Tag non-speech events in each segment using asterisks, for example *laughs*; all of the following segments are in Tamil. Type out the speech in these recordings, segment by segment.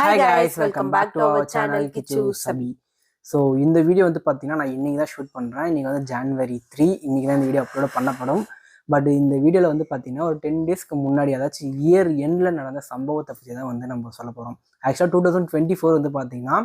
Hi guys welcome back to our channel Kichu சபி so இந்த வீடியோ வந்து பார்த்தீங்கன்னா நான் இன்னைக்கு தான் ஷூட் பண்ணுறேன் இன்னைக்கு வந்து ஜான்வரி த்ரீ இன்னைக்கு தான் இந்த வீடியோ அப்லோட் பண்ணப்படும். பட் இந்த வீடியோவில் வந்து பார்த்தீங்கன்னா ஒரு டென் டேஸ்க்கு முன்னாடி அதாச்சும் இயர் எண்டில் நடந்த சம்பவத்தை பற்றி தான் வந்து நம்ம சொல்ல போகிறோம் ஆக்சுவலாக டூ தௌசண்ட் டுவெண்ட்டி ஃபோர் வந்து பார்த்தீங்கன்னா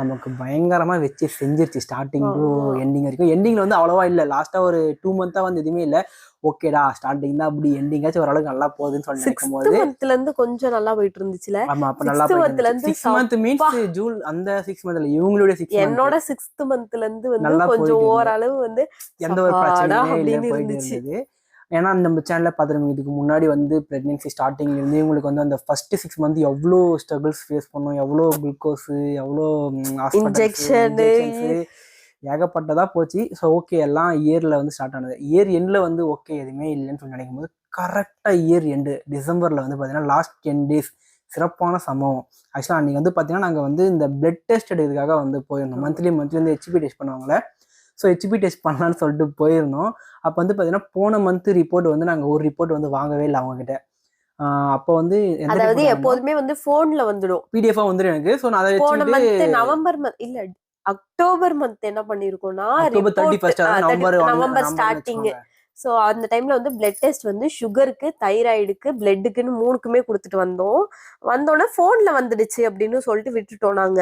நமக்கு பயங்கரமாக வச்சு செஞ்சிருச்சு ஸ்டார்டிங் டு எண்டிங் வரைக்கும். எண்டிங்கில் வந்து அவ்வளோவா இல்லை. லாஸ்ட்டாக ஒரு டூ மந்த்தாக வந்து எதுவுமே இல்லை. ஓகேடா ஸ்டார்டிங் தான் அப்படி எண்டிங்காச்சும் ஓரளவுக்கு நல்லா போகுதுன்னு சொல்லி நினைக்கும் போது மந்த்ல இருந்து கொஞ்சம் நல்லா போயிட்டு இருந்துச்சுல ஆமா அப்ப நல்லா இருந்து சிக்ஸ் மந்த் மீன்ஸ் ஜூன் அந்த சிக்ஸ் மந்த்ல இவங்களுடைய சிக்ஸ் என்னோட சிக்ஸ்த் மந்த்ல இருந்து வந்து கொஞ்சம் போயிட்டு. ஓரளவு வந்து எந்த ஒரு பிரச்சனையுமே அப்படின்னு போயிட்டு இருந்துச்சு. ஏன்னா நம்ம சேனல்ல பார்த்துருங்க இதுக்கு முன்னாடி வந்து பிரெக்னன்சி ஸ்டார்டிங்ல இருந்து இவங்களுக்கு வந்து அந்த ஃபர்ஸ்ட் சிக்ஸ் மந்த் எவ்வளோ ஸ்ட்ரகிள்ஸ் ஃபேஸ் பண்ணோம் எவ்வளோ குளுக்கோஸ் எவ்வளோ Injection, ஏகப்பட்டதா போச்சு. ஸோ ஓகே எல்லாம் இயர்ல வந்து ஸ்டார்ட் ஆனது. இயர் எண்ட்ல வந்து ஓகே எதுவுமே இல்லைன்னு சொல்லி நினைக்கும் போது கரெக்டாக இயர் எண்டு டிசம்பர்ல வந்து பார்த்தீங்கன்னா லாஸ்ட் டென் டேஸ் சிறப்பான சம்பவம். ஆக்சுவலாக அன்றைக்கி வந்து பார்த்தீங்கன்னா நாங்கள் வந்து இந்த பிளட் டெஸ்ட் எடுக்கிறதுக்காக வந்து போயிருந்தோம். மந்த்லி மந்த்லி வந்து ஹெச்பி டெஸ்ட் பண்ணுவாங்களே ஸோ ஹெச்பி டெஸ்ட் பண்ணலான்னு சொல்லிட்டு போயிருந்தோம். அப்போ வந்து பார்த்தீங்கன்னா போன மந்த் ரிப்போர்ட் வந்து நாங்கள் ஒரு ரிப்போர்ட் வந்து வாங்கவே இல்லை அவங்ககிட்ட. அப்போ வந்து அதாவது எப்போதுமே வந்து போன்ல வந்துடும். பிடிஎஃபாக வந்துடும் எனக்கு. ஸோ நான் அதை வச்சுக்கிட்டு நவம்பர் மந்த் இல்ல அக்டோபர் மந்த் என்ன பண்ணிருக்கோம்னா நவம்பர் ஸ்டார்டிங் ஸோ அந்த டைம்ல வந்து பிளட் டெஸ்ட் வந்து சுகருக்கு தைராய்டுக்கு பிளட்டுக்குன்னு மூணுக்குமே கொடுத்துட்டு வந்தோம். வந்தோடனே போன்ல வந்துடுச்சு அப்படின்னு சொல்லிட்டு விட்டுட்டோம் நாங்க.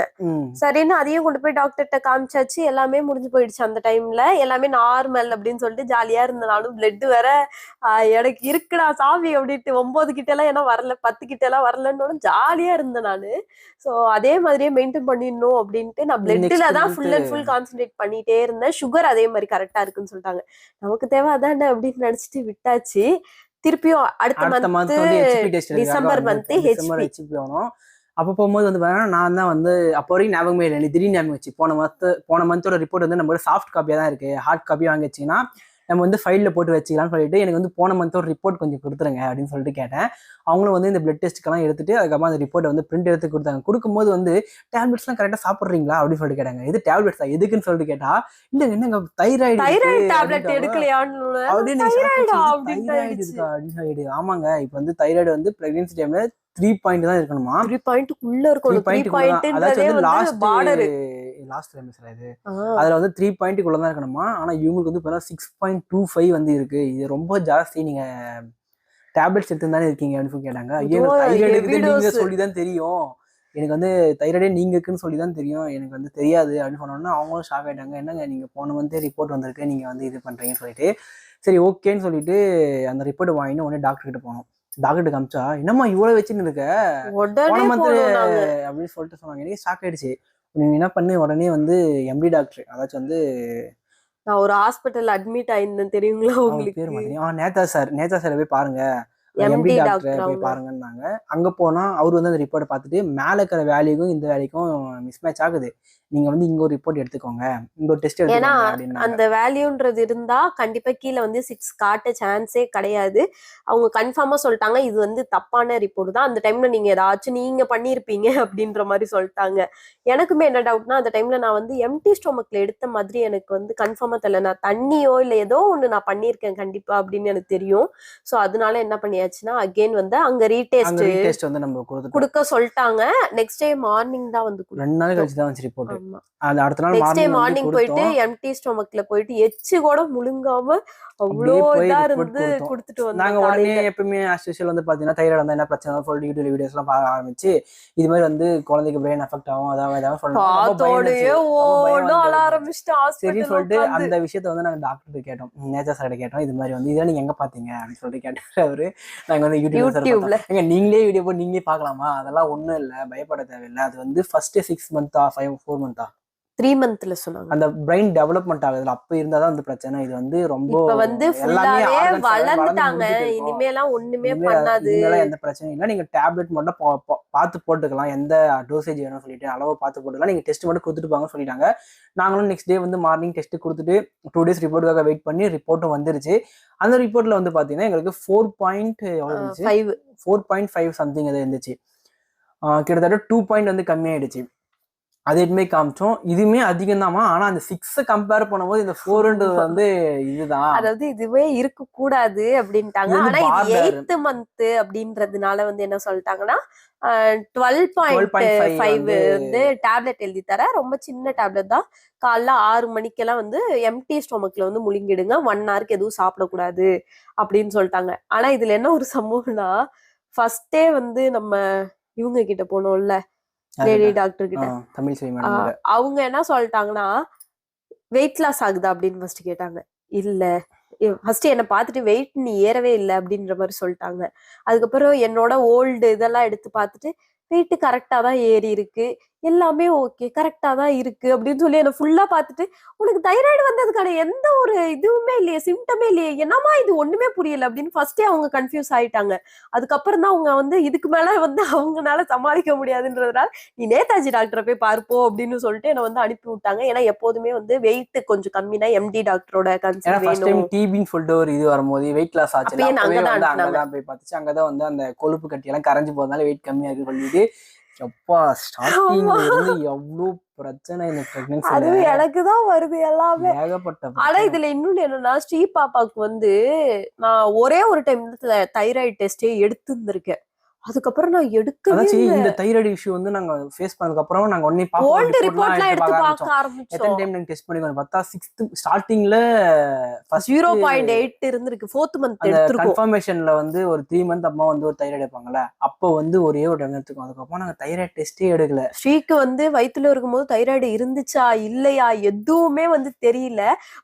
சரின்னு அதையும் கொண்டு போய் டாக்டர்கிட்ட காமிச்சாச்சு. எல்லாமே முடிஞ்சு போயிடுச்சு அந்த டைம்ல எல்லாமே நார்மல் அப்படின்னு சொல்லிட்டு ஜாலியா இருந்த நானும் பிளட் வேற எனக்கு இருக்குடா சாமி அப்படின்ட்டு ஒன்பது கிட்ட எல்லாம் ஏன்னா வரல பத்து கிட்ட எல்லாம் வரலன்னு ஜாலியா இருந்தேன் நானு. சோ அதே மாதிரியே மெயின்டைன் பண்ணிடணும் அப்படின்ட்டு நான் பிளட்ல தான் ஃபுல் அண்ட் ஃபுல் கான்சென்ட்ரேட் பண்ணிட்டே இருந்தேன். சுகர் அதே மாதிரி கரெக்டா இருக்குன்னு சொல்லிட்டாங்க. நமக்கு தேவை அதானே? அப்படின்னு நினைச்சிட்டு விட்டாச்சு. திருப்பியும் அடுத்த month month December HP. HP ஆகணும் அப்போ போகும்போது வந்து பார்த்தீங்கன்னா நான் தான் வந்து அப்போ வரைக்கும் ஞாபகமே இல்லை. திடீர்னு ஞாபகம் வச்சு போன மந்த் போன மந்தோட ரிப்போர்ட் வந்து நம்ம சாஃப்ட் காப்பியாக தான் இருக்கு. ஹார்ட் காப்பி வாங்கி வச்சிங்கன்னா நம்ம வந்து ஃபைலில் போட்டு வச்சுக்கலாம்னு சொல்லிட்டு எனக்கு வந்து போன மந்தோட ரிப்போர்ட் கொஞ்சம் கொடுத்துருங்க அப்படின்னு சொல்லிட்டு கேட்டேன். அவங்களும் வந்து இந்த பிளட் டெஸ்ட்டுக்கெல்லாம் எடுத்துட்டு அதுக்கப்புறம் அந்த ரிப்போர்ட்டை வந்து பிரிண்ட் எடுத்து கொடுத்தாங்க. கொடுக்கும்போது வந்து டேப்லெட்ஸ்லாம் கரெக்டாக சாப்பிட்றீங்களா? அப்படின்னு சொல்லிட்டு கேட்டாங்க. இது டேப்லெட்ஸா எதுக்குன்னு சொல்லிட்டு கேட்டா இல்லை என்னங்க தைராய்டு அப்படின்னு தைராய்டா. இருக்கா? அப்படின்னு சொல்லிட்டு ஆமாங்க இப்போ வந்து தைராய்டு வந்து பிரெக்னன்சி டைம்ல த்ரீ பாயிண்ட் தான் இருக்கணுமா? த்ரீ பாயிண்ட் உள்ள த்ரீ பாயிண்ட் வந்து வந்து லாஸ்ட் பார்டர் லாஸ்ட் செமஸ்டர் இது. அதுல வந்து த்ரீ பாயிண்ட்டுக்குள்ள தான் இருக்கணுமா? ஆனா இவங்களுக்கு வந்து பார்த்தா சிக்ஸ் பாயிண்ட் டூ ஃபைவ் வந்து இருக்கு. இது ரொம்ப ஜாஸ்தி நீங்க டேப்லெட்ஸ் எடுத்து தானே இருக்கீங்க அப்படின்னு கேட்டாங்க. ஐயோ தைராய்டு நீங்க. சொல்லி தான் தெரியும். எனக்கு வந்து தைராய்டே நீங்க இருக்குன்னு சொல்லி தான் தெரியும். எனக்கு வந்து தெரியாது அப்படின்னு சொன்னோன்னா அவங்களும் ஷாக் ஆயிட்டாங்க. என்னங்க நீங்க போன மந்தே ரிப்போர்ட் வந்திருக்கு. நீங்க வந்து இது பண்றீங்கன்னு சொல்லிட்டு. சரி ஓகேன்னு சொல்லிட்டு அந்த ரிப்போர்ட் வாங்கிட்டு உடனே டாக்டர் கிட்ட போனோம். டாக்டர் காமிச்சா என்னம்மா இவ்வளவு வச்சுன்னு இருக்க? போன மந்த் அப்படின்னு சொல்லிட்டு சொன்னாங்க. எனக்கு ஷாக் ஆயிடுச்சு. நீங்க என்ன பண்ணு? உடனே வந்து எம்டி டாக்டர் அதாச்சும் வந்து நான் ஒரு ஹாஸ்பிட்டல் அட்மிட் ஆயிருந்தேன் தெரியுங்களா உங்களுக்கு பேர் மாதிரி ஆ நேதா சார் நேதா சார் போய் பாருங்க. எம்டி டாக்டர் போய். பாருங்கன்னாங்க. அங்க போனா அவர் வந்து அந்த ரிப்போர்ட் பார்த்துட்டு மேல இருக்கிற வேலைக்கும் இந்த வேலைக்கும் மிஸ்மேட்ச் ஆகுது. நீங்க வந்து இங்க ஒரு ரிப்போர்ட் எடுத்துக்கோங்க. இங்க ஒரு டெஸ்ட் ஏன்னா அந்த வேல்யூன்றது இருந்தா கண்டிப்பா கீழே வந்து சிக்ஸ் காட்ட சான்ஸே கிடையாது. அவங்க கன்ஃபார்மா சொல்லிட்டாங்க இது வந்து தப்பான ரிப்போர்ட் தான். அந்த டைம்ல நீங்க ஏதாச்சும் நீங்க பண்ணிருப்பீங்க அப்படின்ற மாதிரி சொல்லிட்டாங்க. எனக்குமே என்ன டவுட்னா அந்த டைம்ல நான் வந்து எம்டி ஸ்டொமக்ல எடுத்த மாதிரி எனக்கு வந்து கன்ஃபார்மா தெரியல. நான் தண்ணியோ இல்ல ஏதோ ஒண்ணு நான் பண்ணியிருக்கேன் கண்டிப்பா அப்படின்னு எனக்கு தெரியும். சோ அதனால என்ன பண்ணியாச்சுன்னா அகைன் வந்து அங்க ரீடெஸ்ட் அங்க டெஸ்ட் வந்து நம்ம கொடுத்துட்டோம். கொடுக்க சொல்லிட்டாங்க. நெக்ஸ்ட் டே மார்னிங் தான் வந்து. ரெண்டு நாள் கழிச்சு தான் வந்துச்சு ரிப்போர்ட் அது அடுத்த நாள் நெக்ஸ்ட் டே மார்னிங் போயிட்டு எம்டி ஸ்டொமக்ல போயிட்டு எச்சு கூட முழுங்காம அவ்வளோ இதா இருந்து. கொடுத்துட்டு நாங்க வந்தோம் உடனே காலையில. எப்பவுமே ஆஸ்யூஷுவல் வந்து பாத்தீங்கன்னா தைராய்டு வந்தா என்ன பிரச்சனை சொல்லிட்டு யூடியூப் வீடியோஸ் எல்லாம் பார்க்க ஆரம்பிச்சு இது மாதிரி வந்து குழந்தைக்கு பிரெயின் அஃபெக்ட் ஆகும் அதாவது ஏதாவது சரின்னு ஹாஸ்பிட்டல் சொல்லிட்டு அந்த விஷயத்த வந்து நாங்க டாக்டர் கேட்டோம். நேச்சர் சார்ட்ட கேட்டோம். இது மாதிரி வந்து இதெல்லாம் நீங்க எங்க பாத்தீங்க அப்படின்னு சொல்லிட்டு கேட்டாரு அவரு நாங்க வந்து யூடியூப் யூடியூப்ல எங்க நீங்களே வீடியோ போட்டு நீங்களே பார்க்கலாமா? அதெல்லாம் ஒண்ணும் இல்ல பயப்பட தேவையில்லை. அது வந்து ஃபர்ஸ்ட் சிக்ஸ் மந்தா ஃபைவ் ஃபோர் மந்தா த்ரீ மந்த்ல சொன்னாங்க. அந்த பிரெயின் டெவலப்மெண்ட் ஆகுதுல அப்ப இருந்தாதான் அந்த பிரச்சனை. இது வந்து ரொம்ப இப்ப வந்து எல்லாமே ஃபுல்லாவே எல்லாம் வளர்ந்துட்டாங்க. இருக்கும். இனிமேலாம் ஒண்ணுமே இனிமே பண்ணாது. எந்த பிரச்சனையும் இல்லை. நீங்க டேப்லெட் மட்டும் பார்த்து போட்டுக்கலாம். எந்த டோசேஜ் வேணும்னு சொல்லிட்டு அளவு பார்த்து போட்டுக்கலாம். நீங்க டெஸ்ட் மட்டும் கொடுத்துட்டு போங்கன்னு சொல்லிட்டாங்க. நாங்களும் நெக்ஸ்ட் டே வந்து மார்னிங் டெஸ்ட் கொடுத்துட்டு டூ டேஸ் ரிப்போர்ட்டுக்காக வெயிட் பண்ணி ரிப்போர்ட்டும் வந்துருச்சு. அந்த ரிப்போர்ட்ல வந்து பாத்தீங்கன்னா எங்களுக்கு four point four point five something அது இருந்துச்சு. கிட்டத்தட்ட டூ பாயிண்ட் வந்து கம்மியாயிடுச்சு. அது எதுவுமே காமிச்சோம். இதுவுமே அதிகம் தாமா ஆனா அந்த சிக்ஸை கம்பேர் பண்ணும்போது இந்த ஃபோர்ன்றது வந்து இதுதான். அதாவது இதுவே இருக்க கூடாது அப்படின்ட்டாங்க ஆனா இது. எயித்து மந்த் அப்படின்றதுனால வந்து என்ன சொல்லிட்டாங்கன்னா டுவெல் பாயிண்ட் 12.5 ஃபைவ் வந்து வந்து டேப்லெட் எழுதி தர. ரொம்ப சின்ன டேப்லெட் தான். காலைல ஆறு மணிக்கெல்லாம் வந்து எம்டி ஸ்டொமக்ல வந்து முழுங்கிடுங்க. ஒன் ஹவருக்கு எதுவும் சாப்பிடக்கூடாது அப்படின்னு சொல்லிட்டாங்க. ஆனா இதுல என்ன ஒரு சம்பவம்னா ஃபர்ஸ்டே வந்து நம்ம இவங்க கிட்ட போனோம்ல. லேடி டாக்டர் கிட்ட. தமிழ் செல்வி மேடம் அவங்க என்ன சொல்லிட்டாங்கன்னா வெயிட் லாஸ் ஆகுதா? அப்படின்னு ஃபர்ஸ்ட் கேட்டாங்க. இல்ல. ஃபர்ஸ்ட் என்னை பார்த்துட்டு வெயிட் நீ ஏறவே இல்லை அப்படின்ற மாதிரி சொல்லிட்டாங்க. அதுக்கப்புறம் என்னோட ஓல்டு இதெல்லாம் எடுத்து பார்த்துட்டு வெயிட் கரெக்டா தான் ஏறி இருக்கு. எல்லாமே ஓகே கரெக்டா தான் இருக்கு அப்படின்னு சொல்லி என்னை ஃபுல்லா பார்த்துட்டு உனக்கு தைராய்டு வந்ததுக்கான எந்த ஒரு இதுவுமே இல்லையே சிம்டமே இல்லையே என்னமா இது ஒண்ணுமே புரியல அப்படின்னு ஃபர்ஸ்டே அவங்க கன்ஃபியூஸ் ஆயிட்டாங்க. அதுக்கப்புறம் தான் அவங்க வந்து இதுக்கு மேல வந்து அவங்கனால சமாளிக்க முடியாதுன்றதுனால நீ நேதாஜி டாக்டரை போய் பார்ப்போ அப்படின்னு சொல்லிட்டு என்னை வந்து அனுப்பி விட்டாங்க. ஏன்னா எப்போதுமே வந்து வெயிட் கொஞ்சம் கம்மினா எம்டி டாக்டரோட கன்சல்ட் வேணும். டிபின்னு சொல்லிட்டு ஒரு இது வரும்போது வெயிட் லாஸ் ஆச்சு அங்கதான் போய் பார்த்துச்சு. அங்கதான் வந்து அந்த கொழுப்பு கட்டி எல்லாம் கரைஞ்சு போறதுனால வெயிட் கம்மியா இருக்கு சொல்லிட்டு எப்பா ஸ்டார்டிங்ல இருந்து எவ்வளவு பிரச்சனை இந்த பிரெக்னன்சில அது எனக்கு தான் வருது எல்லாமே. ஏகப்பட்ட ஆனா. இதுல இன்னொன்னு என்னன்னா ஸ்ரீ பாப்பாக்கு வந்து நான் ஒரே ஒரு டைம் தைராய்டு டெஸ்டே எடுத்திருந்திருக்கேன். அதுக்கப்புறம் நான் எடுக்கவே இந்த தைராய்டு இஷ்யூ வந்து நாங்க ஃபேஸ் பண்ணதுக்கு அப்புறம் நாங்க உடனே பாப்போம். ரிப்போர்ட்லாம் எடுத்து பார்க்க எத்தனை ஆரம்பிச்சோம். டைம் நாங்க டெஸ்ட் பண்ணி பார்த்தா சிக்ஸ்த் ஸ்டார்டிங்ல ஜீரோ பாயிண்ட் எயிட் இருந்திருக்கு. ஃபோர்த் மந்த் அந்த எடுத்திருக்கோம். கன்ஃபர்மேஷன்ல வந்து ஒரு த்ரீ மந்த் அம்மா வந்து ஒரு தைராய்டு எடுப்பாங்கல்ல அப்போ வந்து ஒரே ஒரு டைம் எடுத்துக்கோம் அதுக்கப்புறம் நாங்க தைராய்டு டெஸ்டே எடுக்கல. ஸ்ரீக்கு வந்து வயித்துல இருக்கும்போது தைராய்டு இருந்துச்சா இல்லையா எதுவுமே வந்து தெரியல.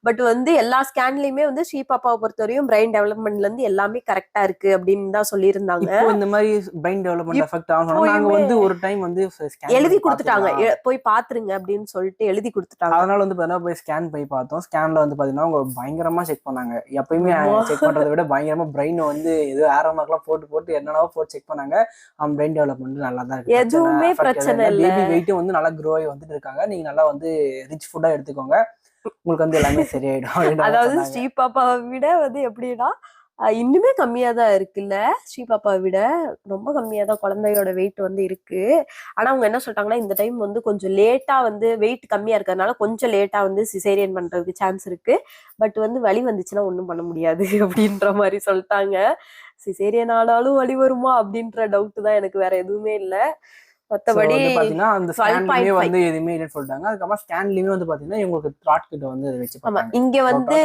பட் வந்து எல்லா ஸ்கேன்லயுமே வந்து ஸ்ரீ பாப்பாவை பொறுத்தவரையும் பிரெயின் டெவலப்மெண்ட்ல இருந்து எல்லாமே கரெக்டா இருக்கு அப்படின்னு தான் சொல்லியிருந்தாங்க. இந்த மாதிரி பிரைன் டெவலப்மெண்ட் எஃபெக்ட் ஆகும் நாங்க வந்து ஒரு டைம் வந்து எழுதி கொடுத்துட்டாங்க. போய் பாத்துருங்க அப்படின்னு சொல்லிட்டு எழுதி கொடுத்துட்டாங்க. அதனால வந்து பாத்தீங்கன்னா போய் ஸ்கேன் போய் பார்த்தோம். ஸ்கேன்ல வந்து பாத்தீங்கன்னா அவங்க பயங்கரமா செக் பண்ணாங்க. எப்பயுமே. செக் பண்றதை விட பயங்கரமா பிரெயின் வந்து ஏதோ ஆரம்பக்கெல்லாம் போட்டு போட்டு என்னென்னவோ போட்டு செக் பண்ணாங்க. அவன் பிரெயின் டெவலப்மெண்ட் நல்லா தான் இருக்கு. எதுவுமே பிரச்சனை இல்ல. பேபி வெயிட்டும் வந்து நல்லா க்ரோ ஆகி வந்துட்டு இருக்காங்க. நீங்க நல்லா வந்து ரிச் ஃபுட்டா எடுத்துக்கோங்க. உங்களுக்கு வந்து எல்லாமே சரியாயிடும் அதாவது. ஸ்ரீ பாப்பாவை விட வந்து எப்படின்னா இன்னுமே கம்மியா தான் இருக்குல்ல? ஸ்ரீ பாப்பாவை விட ரொம்ப கம்மியா தான் குழந்தையோட வெயிட் வந்து இருக்கு. ஆனா அவங்க என்ன சொல்லிட்டாங்கன்னா இந்த டைம் வந்து கொஞ்சம் லேட்டா வந்து வெயிட் கம்மியா இருக்கிறதுனால கொஞ்சம் லேட்டா வந்து சிசேரியன் பண்றதுக்கு சான்ஸ் இருக்கு. பட் வந்து வழி வந்துச்சுன்னா ஒண்ணும் பண்ண முடியாது *laughs* அப்படின்ற மாதிரி சொல்லிட்டாங்க. சிசேரியன் ஆனாலும் வழி வருமா அப்படின்ற டவுட் தான் எனக்கு வேற எதுவுமே இல்லை. வந்து பாத்தீங்கன்னா அந்த 12.5 ஸ்கேன்லயுமே வந்து எதுவுமே இல்லைன்னு சொல்லிட்டாங்க. அதுக்கப்புறம் ஸ்கேன்லயுமே வந்து பாத்தீங்கன்னா இவங்களுக்கு த்ராட் கிட்ட வந்து வச்சு ஆமா. இங்க வந்து.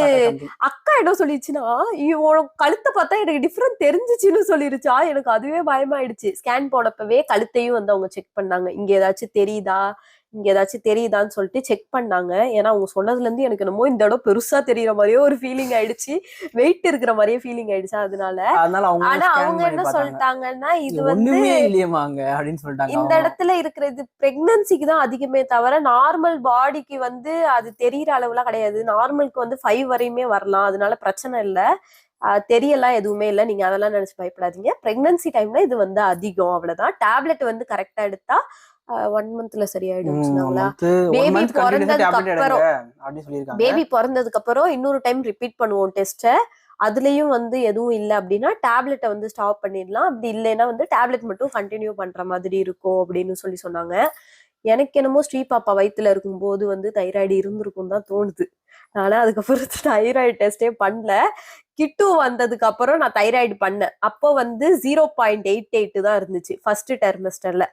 அக்கா என்ன சொல்லிச்சுன்னா இவன் கழுத்தை பார்த்தா எனக்கு டிஃப்ரெண்ட் தெரிஞ்சிச்சுன்னு சொல்லிருச்சா? எனக்கு அதுவே பயமாயிடுச்சு. ஸ்கேன் போனப்பவே கழுத்தையும் வந்து அவங்க செக் பண்ணாங்க. இங்க ஏதாச்சும் தெரியுதா? இங்க ஏதாச்சும் தெரியுதான்னு சொல்லிட்டு செக் பண்ணாங்க. ஏன்னா அவங்க சொன்னதுல இருந்து எனக்கு என்னமோ இந்த இடம் பெருசா தெரியற மாதிரியே ஒரு ஃபீலிங் ஆயிடுச்சு. வெயிட் இருக்கிற மாதிரியே ஃபீலிங் ஆயிடுச்சு அதனால. ஆனா அவங்க என்ன சொல்லிட்டாங்கன்னா இது வந்து இந்த. இடத்துல இருக்கிற இது பிரெக்னன்சிக்கு தான் அதிகமே தவிர நார்மல் பாடிக்கு வந்து அது தெரியற அளவுலாம் கிடையாது. நார்மலுக்கு வந்து ஃபைவ் வரையுமே வரலாம். அதனால பிரச்சனை இல்லை. தெரியலாம் எதுவுமே இல்லை. நீங்க அதெல்லாம் நினைச்சு பயப்படாதீங்க. பிரெக்னன்சி டைம்ல இது வந்து அதிகம். அவ்வளவுதான். டேப்லெட் வந்து கரெக்டா எடுத்தா ஒன் மந்த்ல சரியாயிடும் சொன்னாங்களா? பிறந்ததுக்கு அப்புறம். பேபி பிறந்ததுக்கு அப்புறம் இன்னொரு டைம் ரிப்பீட் பண்ணுவோம் டெஸ்ட்டை அதுலயும் வந்து எதுவும் இல்லை அப்படின்னா டேப்லெட்டை வந்து ஸ்டாப் பண்ணிடலாம். அப்படி இல்லைன்னா வந்து டேப்லெட் மட்டும் கண்டினியூ பண்ற மாதிரி இருக்கும் அப்படின்னு சொல்லி சொன்னாங்க. எனக்கு என்னமோ ஸ்ரீ பாப்பா வயித்துல இருக்கும்போது வந்து தைராய்டு இருந்திருக்கும் தான் தோணுது. ஆனா அதுக்கப்புறம் *laughs* தைராய்டு டெஸ்டே பண்ணல. கிட்டு வந்ததுக்கு அப்புறம் நான் தைராய்டு பண்ணேன். அப்போ வந்து ஜீரோ பாயிண்ட் எயிட் எயிட் தான் இருந்துச்சு ஃபர்ஸ்ட் டெர்மிஸ்டர்ல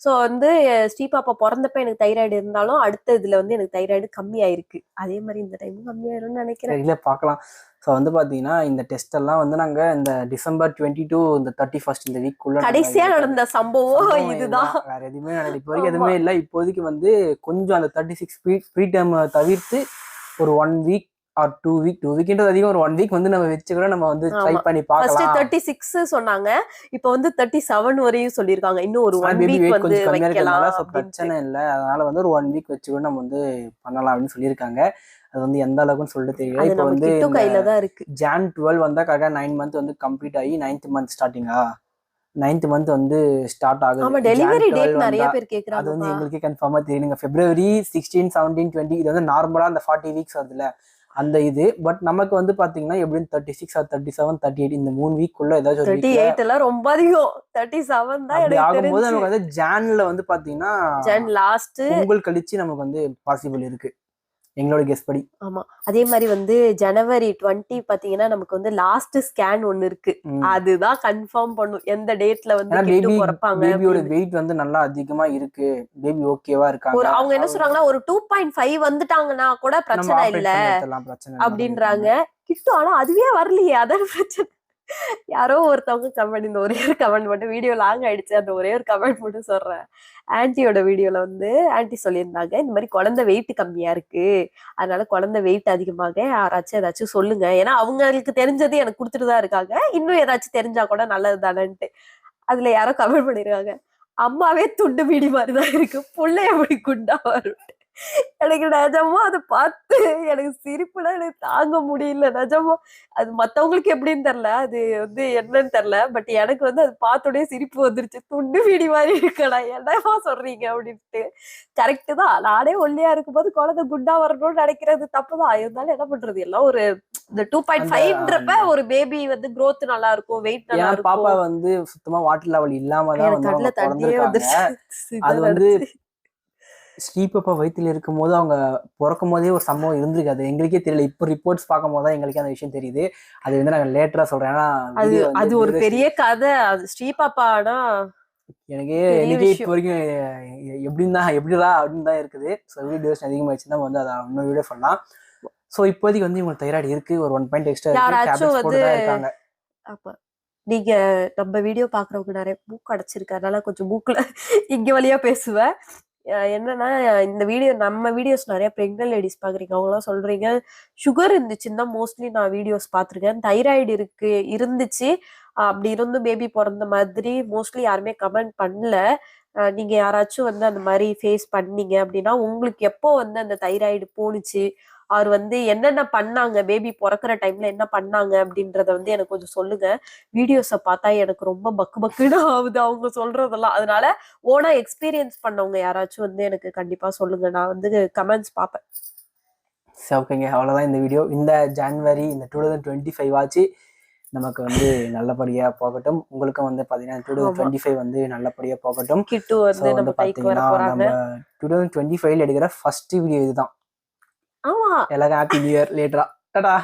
ஸோ வந்து ஸ்ரீ பாப்பா பிறந்தப்ப எனக்கு தைராய்டு இருந்தாலும் அடுத்த இதுல வந்து எனக்கு தைராய்டு கம்மியாயிருக்கு. அதே மாதிரி இந்த டைம் கம்மியாயிரும்னு நினைக்கிறேன். தெரியல பார்க்கலாம் ஸோ வந்து பாத்தீங்கன்னா இந்த டெஸ்ட் எல்லாம் வந்து நாங்க இந்த டிசம்பர் டுவெண்ட்டி டூ இந்த தேர்ட்டி ஃபர்ஸ்ட் இந்த வீக் குள்ள கடைசியா நடந்த சம்பவம் இதுதான். வேற எதுவுமே நடக்கல இப்போ வரைக்கும். எதுவுமே இல்லை. இப்போதைக்கு வந்து கொஞ்சம் அந்த thirty six pre pre time தவிர்த்து ஒரு one week or two week two வீக்ன்றது அதிகம் ஒரு ஒன் வீக் வந்து நம்ம வச்சு கூட நம்ம வந்து ட்ரை. பண்ணி பார்க்கலாம். தேர்ட்டி சிக்ஸ் சொன்னாங்க. இப்போ வந்து தேர்ட்டி செவன் வரையும் சொல்லியிருக்காங்க. இன்னும் ஒரு ஒன் வீக் வந்து வைக்கலாம். பிரச்சனை இல்லை. அதனால வந்து ஒரு ஒன் வீக் வச்சு கூட நம்ம வந்து பண்ணலாம் அப்படின்னு சொல்லியிருக்காங்க. அது வந்து எந்த அளவுக்குன்னு சொல்லிட்டு தெரியல. இப்போ வந்து கிட்டு கையில தான் இருக்கு. ஜான் டுவெல் வந்தா கரெக்டாக நைன் மந்த் வந்து கம்ப்ளீட் ஆகி நைன்த் மந்த் ஸ்டார்டிங்கா நைன்த் மந்த் வந்து ஸ்டார்ட் ஆகுது. டெலிவரி 12 டேட் நிறைய பேர் அது வந்து கேக்குறாங்க எங்களுக்கே கன்ஃபார்மா தெரியும் நீங்க பிப்ரவரி சிக்ஸ்டீன் செவன்டீன் டுவெண்ட்டி இது வந்து நார்மலா அந்த ஃபார்ட்டி வீக்ஸ் வருதுல்ல. அந்த இது. பட் நமக்கு வந்து பாத்தீங்கன்னா எப்படியும் thirty six or thirty seven thirty eight இந்த மூணு வீக் குள்ள ஏதாச்சும் தேர்ட்டி எயிட் எல்லாம் ரொம்ப அதிகம். தேர்ட்டி செவன் தான் எனக்கு ஆகும்போது நமக்கு வந்து ஜான்ல வந்து பாத்தீங்கன்னா ஜன் லாஸ்ட் பொங்கல் கழிச்சு நமக்கு வந்து பாசிபிள் இருக்கு. எங்களோட கெஸ் படி. ஆமா. அதே மாதிரி வந்து ஜனவரி டுவெண்ட்டி பாத்தீங்கன்னா நமக்கு வந்து லாஸ்ட் ஸ்கேன் ஒண்ணு இருக்கு. அதுதான் கன்ஃபார்ம் பண்ணும். எந்த டேட்ல வந்து கிட்டு பேபி பிறப்பாங்க பேபியோட. வெயிட் வந்து நல்லா அதிகமா இருக்கு. பேபி ஓகேவா இருக்காங்க. ஒரு அவங்க என்ன சொல்றாங்கன்னா ஒரு டூ பாயிண்ட் ஃபைவ் வந்துட்டாங்கன்னா கூட பிரச்சனை இல்ல பிரச்சனை அப்படின்றாங்க. கிட்டு ஆனா அதுவே வரலையே. அதான் பிரச்சனை. யாரோ ஒருத்தவங்க கமெண்ட் இந்த ஒரே ஒரு கமெண்ட் மட்டும் வீடியோ லாங் ஆயிடுச்சு. அந்த ஒரே ஒரு கமெண்ட் மட்டும் சொல்றேன். ஆன்டியோட வீடியோல வந்து ஆன்ட்டி சொல்லியிருந்தாங்க இந்த மாதிரி குழந்தை வெயிட் கம்மியா இருக்கு. அதனால குழந்தை வெயிட் அதிகமாக யாராச்சும் ஏதாச்சும் சொல்லுங்க. ஏன்னா அவங்களுக்கு தெரிஞ்சது எனக்கு கொடுத்துட்டு தான் இருக்காங்க. இன்னும் ஏதாச்சும் தெரிஞ்சா கூட நல்லது தானேன்ட்டு. அதுல யாரோ கமெண்ட் பண்ணிருக்காங்க அம்மாவே துண்டு மீடி மாதிரிதான் இருக்கு. புள்ள எப்படி குண்டா வரும் எனக்கு நிஜமா அதை பார்த்து எனக்கு சிரிப்புலாம் எனக்கு தாங்க முடியல. நிஜமா அது மத்தவங்களுக்கு எப்படின்னு தெரியல. அது வந்து என்னன்னு தெரியல. பட் எனக்கு வந்து அது பார்த்தோடனே சிரிப்பு வந்துருச்சு. துண்டு வீடி மாதிரி இருக்கடா என்னமா சொல்றீங்க அப்படின்ட்டு. கரெக்ட் தான். நானே ஒல்லியா இருக்கும்போது குழந்தை குண்டா வரணும்னு நினைக்கிறது தப்புதான் இருந்தாலும் என்ன பண்றது? எல்லாம் ஒரு இந்த டூ பாயிண்ட் ஃபைவ்ன்றப்ப ஒரு பேபி வந்து growth நல்லா இருக்கும் வெயிட் நல்லா ஏன்னா பாப்பா இருக்கும் வந்து சுத்தமா வாட்டர் லெவல் இல்லாம தான் வந்து அது வந்து ஸ்ரீபப்பா வயித்துல இருக்கும் போது அவங்க பிறக்கும் போதே ஒரு சம்பவம் இருந்திருக்கு. அது எங்களுக்கே தெரியல. இப்போ ரிப்போர்ட்ஸ் பார்க்கும் போது தான் எங்களுக்கு அந்த விஷயம் தெரியுது. அது வந்து நாங்க லேட்டரா சொல்றேன். ஏன்னா அது அது ஒரு பெரிய கதை. அது ஸ்ரீபாப்பானா எனக்கே எனக்கே. இப்போ வரைக்கும் எப்படின்னு எப்படிடா அப்படின்னு தான் இருக்குது. ஸோ வீடியோ டியூரேஷன் அதிகமாகிடுச்சு நம்ம வந்து அதை இன்னும் வீடியோ பண்ணலாம் ஸோ இப்போதைக்கு வந்து இவங்களுக்கு தைராய்டு இருக்கு. ஒரு ஒன் பாயிண்ட் எக்ஸ்ட்ரா இருக்காங்க. ஆமா நீங்க நம்ம வீடியோ பாக்குறவங்க நிறைய மூக்கு அடைச்சிருக்கு. அதனால கொஞ்சம் மூக்குல இங்க வழியா பேசுவேன். என்னன்னா இந்த வீடியோ நம்ம வீடியோஸ் நிறைய பிரெக்னன்ட் லேடிஸ் பாக்குறீங்க அவங்களாம் சொல்றீங்க சுகர் இருந்துச்சுன்னா மோஸ்ட்லி நான் வீடியோஸ் பார்த்துருக்கேன். தைராய்டு இருக்கு இருந்துச்சு. அப்படி இருந்தும் பேபி பிறந்த மாதிரி மோஸ்ட்லி யாருமே கமெண்ட் பண்ணல. நீங்க யாராச்சும் வந்து அந்த மாதிரி ஃபேஸ் பண்ணீங்க அப்படின்னா உங்களுக்கு எப்போ வந்து அந்த தைராய்டு போணுச்சு? அவர் வந்து என்னென்ன பண்ணாங்க? பேபி பிறக்கிற டைம்ல என்ன பண்ணாங்க? அப்படின்றத வந்து எனக்கு கொஞ்சம் சொல்லுங்க. வீடியோஸை பார்த்தா எனக்கு ரொம்ப பக்கு பக்குன்னு ஆகுது அவங்க சொல்றதெல்லாம். அதனால ஓனா எக்ஸ்பீரியன்ஸ் பண்ணவங்க யாராச்சும் வந்து எனக்கு கண்டிப்பா சொல்லுங்க. நான் வந்து கமெண்ட்ஸ் பார்ப்பேன். சரி ஓகேங்க. அவ்வளோதான் இந்த வீடியோ இந்த ஜான்வரி இந்த டூ தௌசண்ட் டுவெண்ட்டி ஃபைவ் ஆச்சு. நமக்கு வந்து நல்லபடியா போகட்டும். உங்களுக்கும் வந்து பார்த்தீங்கன்னா டூ தௌசண்ட் டுவெண்ட்டி ஃபைவ் வந்து நல்லபடியா போகட்டும். கிட்டு வந்து பார்த்தீங்கன்னா நம்ம டூ தௌசண்ட் டுவெண்ட்டி ஃபைவ்ல எடுக்கிற ஃபர்ஸ்ட் வீடியோ இதுதான். ஆமா. எல்லாருக்கும் ஹாப்பி நியூ இயர் லேட்டரா டாடா.